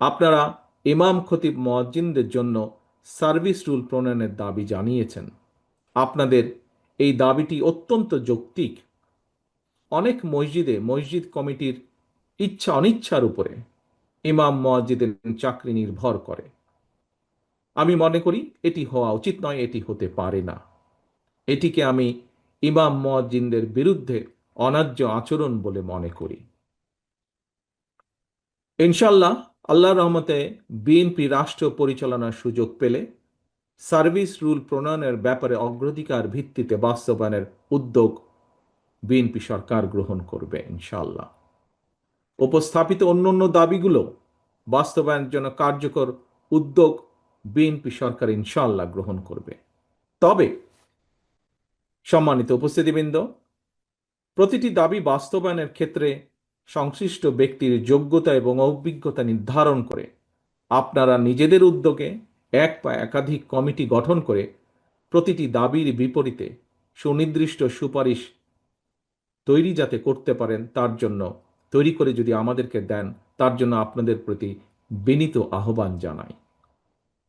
আপনারা ইমাম খতিব মজ্জিনদের জন্য সার্ভিস রুল প্রণয়নের দাবি জানিয়েছেন। আপনাদের এই দাবিটি অত্যন্ত যৌক্তিক। অনেক মসজিদে মসজিদ কমিটির ইচ্ছা অনিচ্ছার উপরে ইমাম মসজিদের চাকরি নির্ভর করে। আমি মনে করি এটি হওয়া উচিত নয়, এটি হতে পারে না। এটিকে আমি ইমাম মজ্জিনদের বিরুদ্ধে অন্যায্য আচরণ বলে মনে করি। ইনশাল্লাহ আল্লাহ রহমতে বিএনপি রাষ্ট্র পরিচালনার সুযোগ পেলে সার্ভিস রুল প্রণয়নের ব্যাপারে অগ্রাধিকার ভিত্তিতে বাস্তবায়নের উদ্যোগ বিএনপি সরকার গ্রহণ করবে ইনশাল্লাহ উপস্থাপিত অন্যান্য দাবিগুলো বাস্তবায়নের জন্য কার্যকর উদ্যোগ বিএনপি সরকার ইনশাল্লাহ গ্রহণ করবে। তবে সম্মানিত উপস্থিতিবৃন্দ, প্রতিটি দাবি বাস্তবায়নের ক্ষেত্রে সংশ্লিষ্ট ব্যক্তির যোগ্যতা এবং অভিজ্ঞতা নির্ধারণ করে। আপনারা নিজেদের উদ্যোগে এক বা একাধিক কমিটি গঠন করে প্রতিটি দাবির বিপরীতে সুনির্দিষ্ট সুপারিশ তৈরি যাতে করতে পারেন, তার জন্য, তৈরি করে যদি আমাদেরকে দেন, তার জন্য আপনাদের প্রতি বিনীত আহ্বান জানাই।